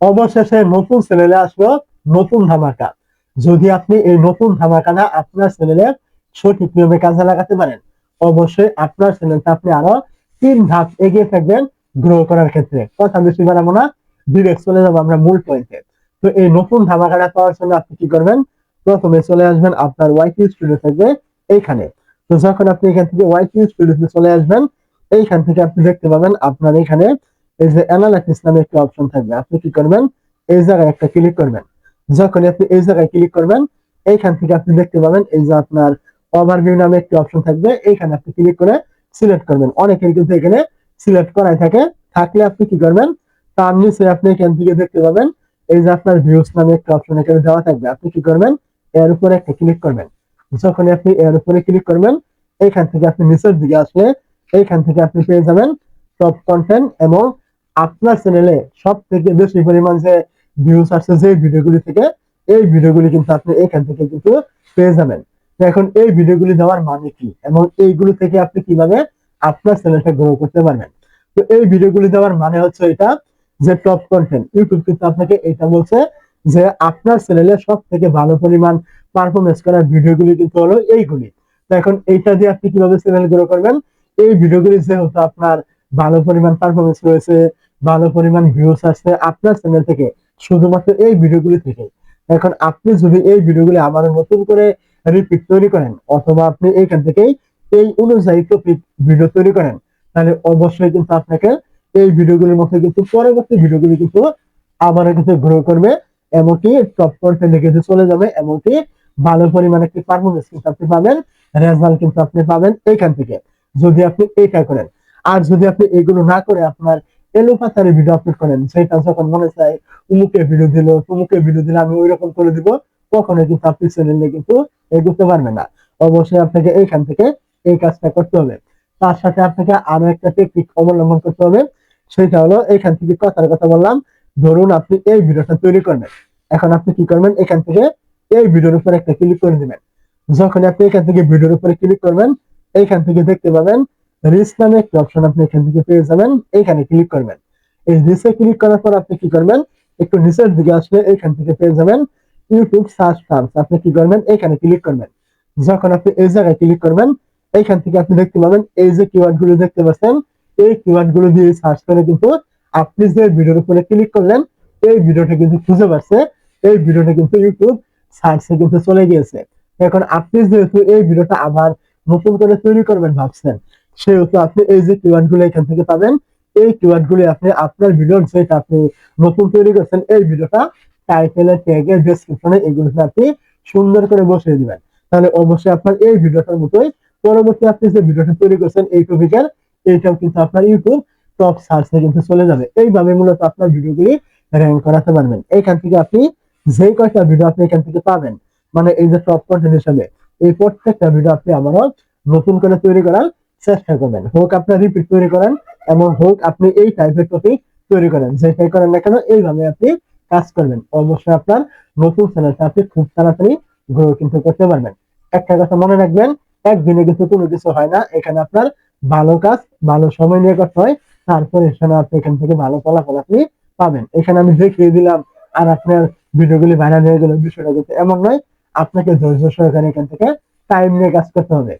অবশেষে নতুন চ্যানেলে আসলো নতুন ধামাকা। যদি আপনি এই নতুন ধামাকাটা আপনার চ্যানেলে সঠিক নিয়মে কাজে লাগাতে পারেন, অবশ্যই আপনার চ্যানেলটা আপনি আরও তিন ধাপ এগিয়ে থাকবেন গ্রো করার ক্ষেত্রে। কথা বেশি বাড়াবো না ডিরেক্ট চলে যাব আমরা মূল পয়েন্টে তো এই নতুন ধামাকাটা পাওয়ার জন্য আপনি কি করবেন? প্রথমে চলে আসবেন আপনার ওয়াইটি স্টুডিও থাকবে এইখানে। তো যখন আপনি এখান থেকে ওয়াইটি স্টুডিওতে চলে আসবেন, এইখান থেকে আপনি দেখতে পাবেন আপনার এখানে এই যে অ্যানালাইসিস নামে একটা অপশন থাকবে, আপনি কি করবেন? এই জায়গায় একটা ক্লিক করবেন। যখন আপনি এই জায়গায় ক্লিক করবেন, এইখান থেকে আপনি দেখতে পাবেন এই যে আপনার ওভারভিউ নামে একটি অপশন থাকবে, এইখানে আপনি ক্লিক করে সিলেক্ট করবেন। অনেকের কিন্তু এখানে সিলেক্ট করাই থাকে। থাকলে আপনি কি করবেন? তার নিচে আপনি এখান থেকে দেখতে পাবেন, এই যে আপনার ভিউস নামে একটা অপশন এখানে দেওয়া থাকবে। আপনি কি করবেন? এর উপরে একটা ক্লিক করবেন। যখন আপনি এর উপরে ক্লিক করবেন, এইখান থেকে আপনি নিচের দিকে আসলে এইখান থেকে আপনি পেয়ে যাবেন টপ কন্টেন্ট এবং আপনার চ্যানেলে সব থেকে বেশি পরিমাণ যে ভিউজ আসছে যে ভিডিওগুলি থেকে, এই ভিডিওগুলি কিন্তু আপনি এখান থেকে কিন্তু পেয়ে যাবেন। এখন এই ভিডিওগুলি দেওয়ার মানে কি? এবং এইগুলো থেকে আপনি কীভাবে আপনার চ্যানেলটা গ্রো করতে পারবেন? তো এই ভিডিওগুলি দেওয়ার মানে হচ্ছে এটা যে টপ কন্টেন্ট ইউটিউব কিন্তু আপনাকে এটা বলছে যে আপনার চ্যানেলে সব থেকে ভালো পরিমাণ পারফরমেন্স করার ভিডিওগুলি কিন্তু হলো এইগুলি। তো এখন এইটা দিয়ে আপনি কীভাবে চ্যানেল গ্রো করবেন? এই ভিডিওগুলি যেহেতু আপনার ভালো পরিমাণ পারফরমেন্স রয়েছে ভালো পরিমাণ ভিউস আসছে আপনার চ্যানেল থেকে। শুধুমাত্র এই ভিডিওগুলি থেকে। এখন আপনি যদি এই ভিডিওগুলি আবার নতুন করে রিপিট তৈরি করেন, অথবা আপনি এইখান থেকেই এই অনুযায়ী টপিক ভিডিও তৈরি করেন, তাহলে অবশ্যই কিন্তু আপনাকে এই ভিডিওগুলির মধ্যে কিন্তু পরবর্তী ভিডিওগুলি কিন্তু আবারও কিন্তু গ্রো করবে, এমনকি টপ কন্টেন্টে কিন্তু চলে যাবে, এমনকি ভালো পরিমাণে একটি পারফরমেন্স কিন্তু আপনি পাবেন রেজাল্ট কিন্তু আপনি পাবেন এইখান থেকে। যদি আপনি এইটা করেন। আর যদি আপনি এগুলো না করে আপনার এলোপাতারে ভিডিও আপলোড করেন। সেটা যখন মনে চায় উমুকে ভিডিও দিল তুমুকে ভিডিও আমি করে দিব কিন্তু আপনি কিন্তু এগোতে পারবেন না। অবশ্যই আপনাকে এইখান থেকে এই কাজটা করতে হবে। তার সাথে আপনাকে আরও একটা টেকনিক অবলম্বন করতে হবে। সেটা হলো এইখান থেকে কথার কথা বললাম, ধরুন আপনি এই ভিডিওটা তৈরি করবেন এখন আপনি কি করবেন? এখান থেকে এই ভিডিওর উপরে একটা ক্লিক করে দিবেন। যখন আপনি এখান থেকে ভিডিওর উপরে ক্লিক করবেন, এইখান থেকে দেখতে পাবেন রিস নামে একটা অপশন আপনি এখান থেকে পেয়ে যাবেন। এইখানে ক্লিক করবেন। এই রিসে ক্লিক করার পর আপনি কি করবেন? একটু নিচের দিকে আসলে এইখান থেকে পেয়ে যাবেন। ইউটিউব সার্চ টার্মস আপনি কি করবেন? এখানে ক্লিক করবেন। যখন আপনি এই জায়গায় ক্লিক করবেন, এইখান থেকে আপনি দেখতে পাবেন, এই যে কিওয়ার্ডগুলো দেখতে পাচ্ছেন, এই কিওয়ার্ডগুলো দিয়ে সার্চ করে কিন্তু আপনি যে ভিডিওর উপরে ক্লিক করলেন, এই ভিডিওটা কিন্তু খুঁজে পাচ্ছে। এই ভিডিওটা কিন্তু ইউটিউব সার্চে কিন্তু চলে গিয়েছে। এখন আপনি যেহেতু এই ভিডিওটা আবার নতুন করে তৈরি করবেন ভাবছেন সেহেতু আপনি এই যে কিওয়ার্ডগুলো এখান থেকে পাবেন। এই আপনি আপনার ভিডিওর আপনি নতুন তৈরি করছেন, এই ভিডিওটা টাইটেলে ট্যাগে এগুলোতে আপনি সুন্দর করে বসিয়ে দিবেন। তাহলে অবশ্যই আপনার এই ভিডিওটার মতোই পরবর্তী আপনি যে ভিডিওটা তৈরি করছেন এই টপিকের এইটাও কিন্তু আপনার ইউটিউব টপ সার্চে কিন্তু চলে যাবে। এইভাবে মূলত আপনার ভিডিওগুলি র্যাঙ্ক করাতে পারবেন। এইখান থেকে আপনি যে কয়টা ভিডিও আপনি এখান থেকে পাবেন মানে এই যে টপ কন্টেন্ট হিসাবে, এই প্রত্যেকটা ভিডিও আপনি আবারও নতুন করে তৈরি করার চেষ্টা করবেন হোক আপনার রিপিট তৈরি করেন, এমন হোক আপনি এই টাইপের টপিক তৈরি করেন। যেটাই করেন না কেন, এইভাবে আপনি কাজ করবেন। অবশ্যই আপনার নতুন চ্যানেলটা আপনি খুব তাড়াতাড়ি গ্রো কিন্তু করতে পারবেন। একটা কথা মনে রাখবেন, একদিনে কিন্তু কোনো কিছু হয় না। এখানে আপনার ভালো কাজ, ভালো সময় নিয়ে করতে হয়। তারপর এখানে আপনি এখান থেকে ভালো ফলাফল আপনি পাবেন। এখানে আমি দেখিয়ে দিলাম, আর আপনার ভিডিওগুলি ভাইরাল হয়ে গেল বিষয়টা কিন্তু এমন নয়। আপনাকে ধৈর্য সহকারে এখান থেকে টাইম নিয়ে কাজ করতে হবে।